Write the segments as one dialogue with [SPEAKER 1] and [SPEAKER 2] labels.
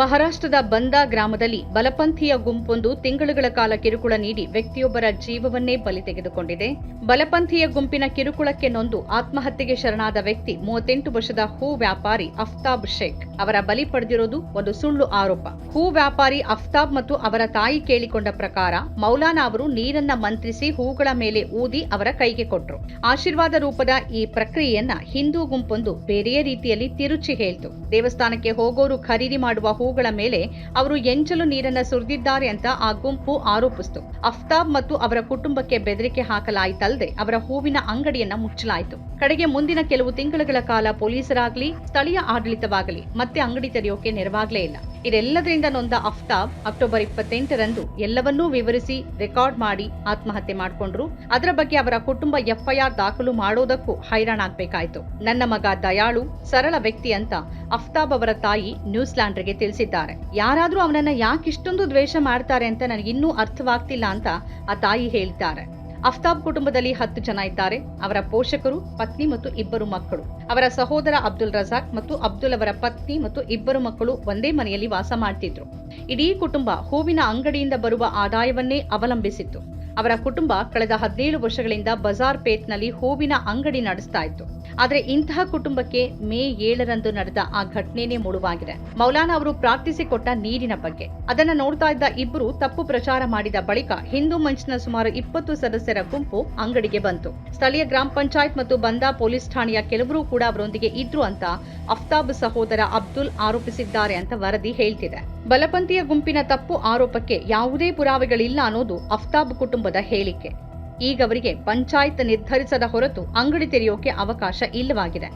[SPEAKER 1] ಮಹಾರಾಷ್ಟ್ರದ ಬಂದಾ ಗ್ರಾಮದಲ್ಲಿ ಬಲಪಂಥೀಯ ಗುಂಪೊಂದು ತಿಂಗಳುಗಳ ಕಾಲ ಕಿರುಕುಳ ನೀಡಿ ವ್ಯಕ್ತಿಯೊಬ್ಬರ ಜೀವವನ್ನೇ ಬಲಿ ತೆಗೆದುಕೊಂಡಿದೆ. ಬಲಪಂಥೀಯ ಗುಂಪಿನ ಕಿರುಕುಳಕ್ಕೆ ನೊಂದು ಆತ್ಮಹತ್ಯೆಗೆ ಶರಣಾದ ವ್ಯಕ್ತಿ ಮೂವತ್ತೆಂಟು ವರ್ಷದ ಹೂ ವ್ಯಾಪಾರಿ ಅಫ್ತಾಬ್ ಶೇಖ್. ಅವರ ಬಲಿ ಪಡೆದಿರೋದು ಒಂದು ಸುಳ್ಳು ಆರೋಪ. ಹೂ ವ್ಯಾಪಾರಿ ಅಫ್ತಾಬ್ ಮತ್ತು ಅವರ ತಾಯಿ ಕೇಳಿಕೊಂಡ ಪ್ರಕಾರ ಮೌಲಾನಾ ಅವರು ನೀರನ್ನ ಮಂತ್ರಿಸಿ ಹೂಗಳ ಮೇಲೆ ಊದಿ ಅವರ ಕೈಗೆ ಕೊಟ್ಟರು ಆಶೀರ್ವಾದ ರೂಪದ ಈ ಪ್ರಕ್ರಿಯೆಯನ್ನ ಹಿಂದೂ ಗುಂಪೊಂದು ಬೇರೆಯೇ ರೀತಿಯಲ್ಲಿ ತಿರುಚಿ ಹೇಳ್ತು. ದೇವಸ್ಥಾನಕ್ಕೆ ಹೋಗೋರು ಖರೀದಿ ಮಾಡುವ ಹೂಗಳ ಮೇಲೆ ಅವರು ಎಂಚಲು ನೀರನ್ನ ಸುರಿದಿದ್ದಾರೆ ಅಂತ ಆ ಗುಂಪು ಆರೋಪಿಸಿತು. ಅಫ್ತಾಬ್ ಮತ್ತು ಅವರ ಕುಟುಂಬಕ್ಕೆ ಬೆದರಿಕೆ ಹಾಕಲಾಯಿತಲ್ಲದೆ ಅವರ ಹೂವಿನ ಅಂಗಡಿಯನ್ನ ಮುಚ್ಚಲಾಯಿತು. ಕಡೆಗೆ ಮುಂದಿನ ಕೆಲವು ತಿಂಗಳುಗಳ ಕಾಲ ಪೊಲೀಸರಾಗ್ಲಿ, ಸ್ಥಳೀಯ ಆಡಳಿತವಾಗಲಿ ಮತ್ತೆ ಅಂಗಡಿ ತೆರೆಯೋಕೆ ನೆರವಾಗಲೇ ಇಲ್ಲ. ಇದೆಲ್ಲದರಿಂದ ನೊಂದ ಅಫ್ತಾಬ್ ಅಕ್ಟೋಬರ್ ಇಪ್ಪತ್ತೆಂಟರಂದು ಎಲ್ಲವನ್ನೂ ವಿವರಿಸಿ, ರೆಕಾರ್ಡ್ ಮಾಡಿ ಆತ್ಮಹತ್ಯೆ ಮಾಡಿಕೊಂಡ್ರು. ಅದರ ಬಗ್ಗೆ ಅವರ ಕುಟುಂಬ ಎಫ್ಐಆರ್ ದಾಖಲು ಮಾಡೋದಕ್ಕೂ ಹೈರಾಣಾಗ್ಬೇಕಾಯ್ತು. ನನ್ನ ಮಗ ದಯಾಳು, ಸರಳ ವ್ಯಕ್ತಿ ಅಂತ ಅಫ್ತಾಬ್ ಅವರ ತಾಯಿ ನ್ಯೂಸ್ಲ್ಯಾಂಡ್ರಿಗೆ ತಿಳಿಸಿದ್ದಾರೆ ಯಾರಾದ್ರೂ ಅವನನ್ನ ಯಾಕೆ ಇಷ್ಟೊಂದು ದ್ವೇಷ ಮಾಡ್ತಾರೆ ಅಂತ ನನಗಿನ್ನೂ ಅರ್ಥವಾಗ್ತಿಲ್ಲ ಅಂತ ಆ ತಾಯಿ ಹೇಳ್ತಾರೆ. ಅಫ್ತಾಬ್ ಕುಟುಂಬದಲ್ಲಿ ಹತ್ತು ಜನ ಇದ್ದಾರೆ. ಅವರ ಪೋಷಕರು, ಪತ್ನಿ ಮತ್ತು ಇಬ್ಬರು ಮಕ್ಕಳು. ಅವರ ಸಹೋದರ ಅಬ್ದುಲ್ ರಜಾಕ್ ಮತ್ತು ಅಬ್ದುಲ್ ಅವರ ಪತ್ನಿ ಮತ್ತು ಇಬ್ಬರು ಮಕ್ಕಳು ಒಂದೇ ಮನೆಯಲ್ಲಿ ವಾಸ ಮಾಡ್ತಿದ್ರು. ಇಡೀ ಕುಟುಂಬ ಹೂವಿನ ಅಂಗಡಿಯಿಂದ ಬರುವ ಆದಾಯವನ್ನೇ ಅವಲಂಬಿಸಿತ್ತು. ಅವರ ಕುಟುಂಬ ಕಳೆದ ಹದಿನೇಳು ವರ್ಷಗಳಿಂದ ಬಜಾರ್ ಪೇಟ್ನಲ್ಲಿ ಹೂವಿನ ಅಂಗಡಿ ನಡೆಸ್ತಾ ಇತ್ತು. ಆದ್ರೆ ಇಂತಹ ಕುಟುಂಬಕ್ಕೆ ಮೇ ಏಳರಂದು ನಡೆದ ಆ ಘಟನೆನೇ ಮುಳುವಾಗಿದೆ. ಮೌಲಾನಾ ಅವರು ಪ್ರಾರ್ಥಿಸಿಕೊಟ್ಟ ನೀರಿನ ಬಗ್ಗೆ. ಅದನ್ನ ನೋಡ್ತಾ ಇದ್ದ ಇಬ್ಬರು ತಪ್ಪು ಪ್ರಚಾರ ಮಾಡಿದ ಬಳಿಕ ಹಿಂದೂ ಮಂಚ್ನ ಸುಮಾರು ಇಪ್ಪತ್ತು ಸದಸ್ಯರ ಗುಂಪು ಅಂಗಡಿಗೆ ಬಂತು. ಸ್ಥಳೀಯ ಗ್ರಾಮ ಪಂಚಾಯತ್ ಮತ್ತು ಬಂದಾ ಪೊಲೀಸ್ ಠಾಣೆಯ ಕೆಲವರು ಕೂಡ ಅವರೊಂದಿಗೆ ಇದ್ರು ಅಂತ ಅಫ್ತಾಬ್ ಸಹೋದರ ಅಬ್ದುಲ್ ಆರೋಪಿಸಿದ್ದಾರೆ ಅಂತ ವರದಿ ಹೇಳ್ತಿದೆ. ಬಲಪಂಥೀಯ ಗುಂಪಿನ ತಪ್ಪು ಆರೋಪಕ್ಕೆ ಯಾವುದೇ ಪುರಾವೆಗಳಿಲ್ಲ ಅನ್ನೋದು ಅಫ್ತಾಬ್ ಕುಟುಂಬದ ಹೇಳಿಕೆ. ಈಗ ಅವರಿಗೆ ಪಂಚಾಯತ್ ನಿರ್ಧರಿಸದ ಹೊರತು ಅಂಗಡಿ ತೆರೆಯೋಕೆ ಅವಕಾಶ ಇಲ್ಲವಾಗಿದೆ.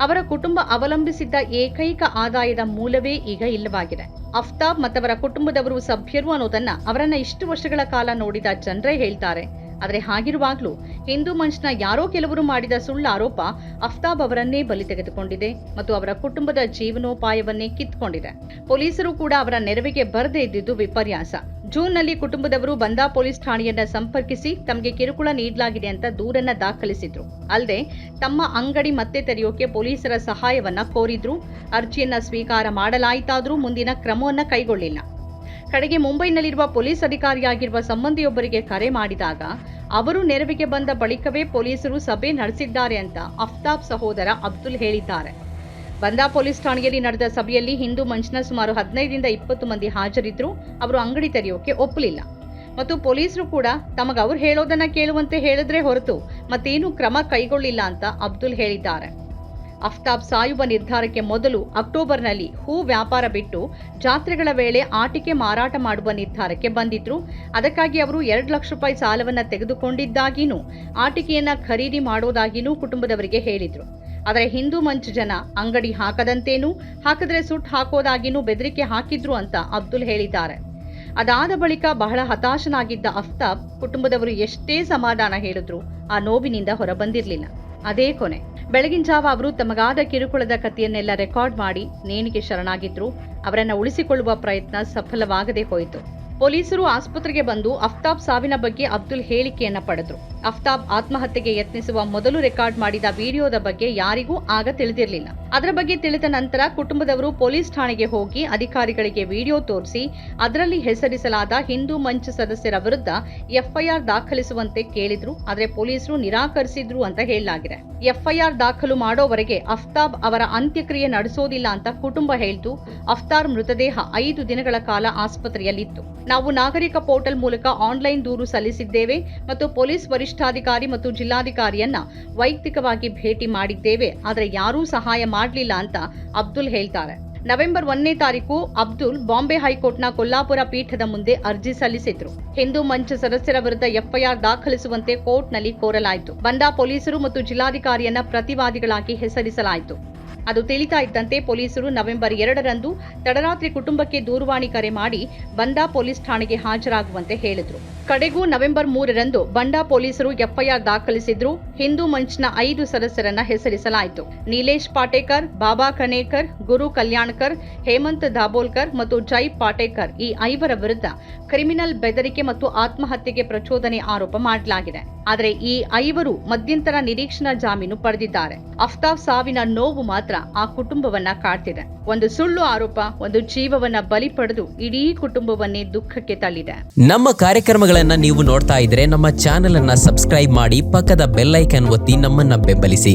[SPEAKER 1] ಅವರ ಕುಟುಂಬ ಅವಲಂಬಿಸಿದ್ದ ಏಕೈಕ ಆದಾಯದ ಮೂಲವೇ ಈಗ ಇಲ್ಲವಾಗಿದೆ. ಅಫ್ತಾಬ್ ಮತ್ತವರ ಕುಟುಂಬದವರು ಸಭ್ಯರು ಅನ್ನೋದನ್ನ ಅವರನ್ನ ಇಷ್ಟು ವರ್ಷಗಳ ಕಾಲ ನೋಡಿದ ಜನರೇ ಹೇಳ್ತಾರೆ. ಆದರೆ ಹಾಗಿರುವಾಗಲೂ ಹಿಂದೂ ಮಂಚ್ನ ಯಾರೋ ಕೆಲವರು ಮಾಡಿದ ಸುಳ್ಳು ಆರೋಪ ಅಫ್ತಾಬ್ ಅವರನ್ನೇ ಬಲಿ ತೆಗೆದುಕೊಂಡಿದೆ ಮತ್ತು ಅವರ ಕುಟುಂಬದ ಜೀವನೋಪಾಯವನ್ನೇ ಕಿತ್ಕೊಂಡಿದೆ. ಪೊಲೀಸರು ಕೂಡ ಅವರ ನೆರವಿಗೆ ಬರದೇ ಇದ್ದಿದ್ದು ವಿಪರ್ಯಾಸ. ಜೂನ್ನಲ್ಲಿ ಕುಟುಂಬದವರು ಬಂದಾ ಪೊಲೀಸ್ ಠಾಣೆಯನ್ನ ಸಂಪರ್ಕಿಸಿ ತಮಗೆ ಕಿರುಕುಳ ನೀಡಲಾಗಿದೆ ಅಂತ ದೂರನ್ನ ದಾಖಲಿಸಿದ್ರು. ಅಲ್ಲದೆ ತಮ್ಮ ಅಂಗಡಿ ಮತ್ತೆ ತೆರೆಯೋಕೆ ಪೊಲೀಸರ ಸಹಾಯವನ್ನ ಕೋರಿದ್ರು. ಅರ್ಜಿಯನ್ನ ಸ್ವೀಕಾರ ಮಾಡಲಾಯಿತಾದ್ರೂ ಮುಂದಿನ ಕ್ರಮವನ್ನ ಕೈಗೊಳ್ಳಿಲ್ಲ. ಕಡೆಗೆ ಮುಂಬೈನಲ್ಲಿರುವ ಪೊಲೀಸ್ ಅಧಿಕಾರಿಯಾಗಿರುವ ಸಂಬಂಧಿಯೊಬ್ಬರಿಗೆ ಕರೆ ಮಾಡಿದಾಗ, ಅವರು ನೆರವಿಗೆ ಬಂದ ಬಳಿಕವೇ ಪೊಲೀಸರು ಸಭೆ ನಡೆಸಿದ್ದಾರೆ ಅಂತ ಅಫ್ತಾಬ್ ಸಹೋದರ ಅಬ್ದುಲ್ ಹೇಳಿದ್ದಾರೆ. ಬಂದಾ ಪೊಲೀಸ್ ಠಾಣೆಯಲ್ಲಿ ನಡೆದ ಸಭೆಯಲ್ಲಿ ಹಿಂದೂ ಮಂಚ್ನ ಸುಮಾರು ಹದಿನೈದರಿಂದ ಇಪ್ಪತ್ತು ಮಂದಿ ಹಾಜರಿದ್ರು. ಅವರು ಅಂಗಡಿ ತೆರೆಯೋಕೆ ಒಪ್ಪಲಿಲ್ಲ. ಮತ್ತು ಪೊಲೀಸರು ಕೂಡ ತಮಗ ಅವ್ರು ಹೇಳೋದನ್ನ ಕೇಳುವಂತೆ ಹೇಳಿದ್ರೆ ಹೊರತು ಮತ್ತೇನು ಕ್ರಮ ಕೈಗೊಳ್ಳಿಲ್ಲ ಅಂತ ಅಬ್ದುಲ್ ಹೇಳಿದ್ದಾರೆ. ಅಫ್ತಾಬ್ ಸಾಯುವ ನಿರ್ಧಾರಕ್ಕೆ ಮೊದಲು ಅಕ್ಟೋಬರ್ನಲ್ಲಿ ಹೂ ವ್ಯಾಪಾರ ಬಿಟ್ಟು ಜಾತ್ರೆಗಳ ವೇಳೆ ಆಟಿಕೆ ಮಾರಾಟ ಮಾಡುವ ನಿರ್ಧಾರಕ್ಕೆ ಬಂದಿದ್ರು. ಅದಕ್ಕಾಗಿ ಅವರು ಎರಡು ಲಕ್ಷ ರೂಪಾಯಿ ಸಾಲವನ್ನ ತೆಗೆದುಕೊಂಡಿದ್ದಾಗಿನೂ ಆಟಿಕೆಯನ್ನ ಖರೀದಿ ಮಾಡೋದಾಗಿನೂ ಕುಟುಂಬದವರಿಗೆ ಹೇಳಿದ್ರು. ಆದರೆ ಹಿಂದೂ ಮಂಚ್ ಜನ ಅಂಗಡಿ ಹಾಕದಂತೇನೂ, ಹಾಕಿದ್ರೆ ಸುಟ್ಟು ಹಾಕೋದಾಗಿನೂ ಬೆದರಿಕೆ ಹಾಕಿದ್ರು ಅಂತ ಅಬ್ದುಲ್ ಹೇಳಿದ್ದಾರೆ. ಅದಾದ ಬಳಿಕ ಬಹಳ ಹತಾಶನಾಗಿದ್ದ ಅಫ್ತಾಬ್ ಕುಟುಂಬದವರು ಎಷ್ಟೇ ಸಮಾಧಾನ ಹೇಳಿದ್ರು, ಆ ನೋವಿನಿಂದ ಹೊರಬಂದಿರಲಿಲ್ಲ. ಅದೇ ಕೊನೆ. ಬೆಳಗಿನ ಜಾವ ಅವರು ತಮಗಾದ ಕಿರುಕುಳದ ಕಥೆಯನ್ನೆಲ್ಲ ರೆಕಾರ್ಡ್ ಮಾಡಿ, ನೇಣಿಗೆ ಶರಣಾಗಿದ್ರು. ಅವರನ್ನ ಉಳಿಸಿಕೊಳ್ಳುವ ಪ್ರಯತ್ನ ಸಫಲವಾಗದೆ ಹೋಯಿತು. ಪೊಲೀಸರು ಆಸ್ಪತ್ರೆಗೆ ಬಂದು ಅಫ್ತಾಬ್ ಸಾವಿನ ಬಗ್ಗೆ ಅಬ್ದುಲ್ ಹೇಳಿಕೆಯನ್ನ ಪಡೆದ್ರು. ಅಫ್ತಾಬ್ ಆತ್ಮಹತ್ಯೆಗೆ ಯತ್ನಿಸುವ ಮೊದಲು ರೆಕಾರ್ಡ್ ಮಾಡಿದ ವಿಡಿಯೋದ ಬಗ್ಗೆ ಯಾರಿಗೂ ಆಗ ತಿಳಿದಿರಲಿಲ್ಲ. ಅದರ ಬಗ್ಗೆ ತಿಳಿದ ನಂತರ ಕುಟುಂಬದವರು ಪೊಲೀಸ್ ಠಾಣೆಗೆ ಹೋಗಿ ಅಧಿಕಾರಿಗಳಿಗೆ ವಿಡಿಯೋ ತೋರಿಸಿ, ಅದರಲ್ಲಿ ಹೆಸರಿಸಲಾದ ಹಿಂದೂ ಮಂಚ್ ಸದಸ್ಯರ ವಿರುದ್ಧ ಎಫ್ಐಆರ್ ದಾಖಲಿಸುವಂತೆ ಕೇಳಿದ್ರು. ಆದರೆ ಪೊಲೀಸರು ನಿರಾಕರಿಸಿದ್ರು ಅಂತ ಹೇಳಲಾಗಿದೆ. ಎಫ್ಐಆರ್ ದಾಖಲು ಮಾಡೋವರೆಗೆ ಅಫ್ತಾಬ್ ಅವರ ಅಂತ್ಯಕ್ರಿಯೆ ನಡೆಸೋದಿಲ್ಲ ಅಂತ ಕುಟುಂಬ ಹೇಳ್ತು ಅಫ್ತಾರ್ ಮೃತದೇಹ ಐದು ದಿನಗಳ ಕಾಲ ಆಸ್ಪತ್ರೆಯಲ್ಲಿತ್ತು. ನಾವು ನಾಗರಿಕ ಪೋರ್ಟಲ್ ಮೂಲಕ ಆನ್ಲೈನ್ ದೂರು ಸಲ್ಲಿಸಿದ್ದೇವೆ ಮತ್ತು ಪೊಲೀಸ್ ವರಿಷ್ಠಾಧಿಕಾರಿ ಮತ್ತು ಜಿಲ್ಲಾಧಿಕಾರಿಯನ್ನ ವೈಯಕ್ತಿಕವಾಗಿ ಭೇಟಿ ಮಾಡಿದ್ದೇವೆ. ಆದರೆ ಯಾರೂ ಸಹಾಯ ಮಾಡಲಿಲ್ಲ ಅಂತ ಅಬ್ದುಲ್ ಹೇಳ್ತಾರೆ. ನವೆಂಬರ್ ಒಂದನೇ ತಾರೀಕು ಅಬ್ದುಲ್ ಬಾಂಬೆ ಹೈಕೋರ್ಟ್ನ ಕೊಲ್ಲಾಪುರ ಪೀಠದ ಮುಂದೆ ಅರ್ಜಿ ಸಲ್ಲಿಸಿದ್ರು. ಹಿಂದೂ ಮಂಚ ಸದಸ್ಯರ ವಿರುದ್ಧ ಎಫ್ಐಆರ್ ದಾಖಲಿಸುವಂತೆ ಕೋರ್ಟ್ನಲ್ಲಿ ಕೋರಲಾಯಿತು. ಬಂದ ಪೊಲೀಸರು ಮತ್ತು ಜಿಲ್ಲಾಧಿಕಾರಿಯನ್ನ ಪ್ರತಿವಾದಿಗಳಾಗಿ ಹೆಸರಿಸಲಾಯಿತು. ಅದು ತಿಳಿತಾ ಇದ್ದಂತೆ ಪೊಲೀಸರು ನವೆಂಬರ್ ಎರಡರಂದು ತಡರಾತ್ರಿ ಕುಟುಂಬಕ್ಕೆ ದೂರವಾಣಿ ಕರೆ ಮಾಡಿ ಬಂಡಾ ಪೊಲೀಸ್ ಠಾಣೆಗೆ ಹಾಜರಾಗುವಂತೆ ಹೇಳಿದ್ರು. ಕಡೆಗೂ ನವೆಂಬರ್ ಮೂರರಂದು ಬಂಡಾ ಪೊಲೀಸರು ಎಫ್ಐಆರ್ ದಾಖಲಿಸಿದ್ರು. ಹಿಂದೂ ಮಂಚ್ನ ಐದು ಸದಸ್ಯರನ್ನ ಹೆಸರಿಸಲಾಯಿತು. ನೀಲೇಶ್ ಪಾಟೇಕರ್, ಬಾಬಾ ಕನೇಕರ್, ಗುರು ಕಲ್ಯಾಣ್ಕರ್, ಹೇಮಂತ್ ದಾಬೋಲ್ಕರ್ ಮತ್ತು ಜೈ ಪಾಟೇಕರ್ ಈ ಐವರ ವಿರುದ್ಧ ಕ್ರಿಮಿನಲ್ ಬೆದರಿಕೆ ಮತ್ತು ಆತ್ಮಹತ್ಯೆಗೆ ಪ್ರಚೋದನೆ ಆರೋಪ ಮಾಡಲಾಗಿದೆ. ಆದರೆ ಈ ಐವರು ಮಧ್ಯಂತರ ನಿರೀಕ್ಷಣಾ ಜಾಮೀನು ಪಡೆದಿದ್ದಾರೆ. ಅಫ್ತಾಬ್ ಸಾವಿನ ನೋವು ಮಾತ್ರ ಆ ಕುಟುಂಬವನ್ನ ಕಾಡ್ತಿದೆ. ಒಂದು ಸುಳ್ಳು ಆರೋಪ, ಒಂದು ಜೀವವನ್ನ ಬಲಿ ಪಡೆದು ಇಡೀ ಕುಟುಂಬವನ್ನೇ ದುಃಖಕ್ಕೆ ತಳ್ಳಿದೆ.
[SPEAKER 2] ನಮ್ಮ ಕಾರ್ಯಕ್ರಮಗಳನ್ನ ನೀವು ನೋಡ್ತಾ ಇದ್ರೆ ನಮ್ಮ ಚಾನೆಲ್ ಅನ್ನ ಸಬ್ಸ್ಕ್ರೈಬ್ ಮಾಡಿ ಪಕ್ಕದ ಬೆಲ್ಲೈಕನ್ ಒತ್ತಿ ನಮ್ಮನ್ನ ಬೆಂಬಲಿಸಿ.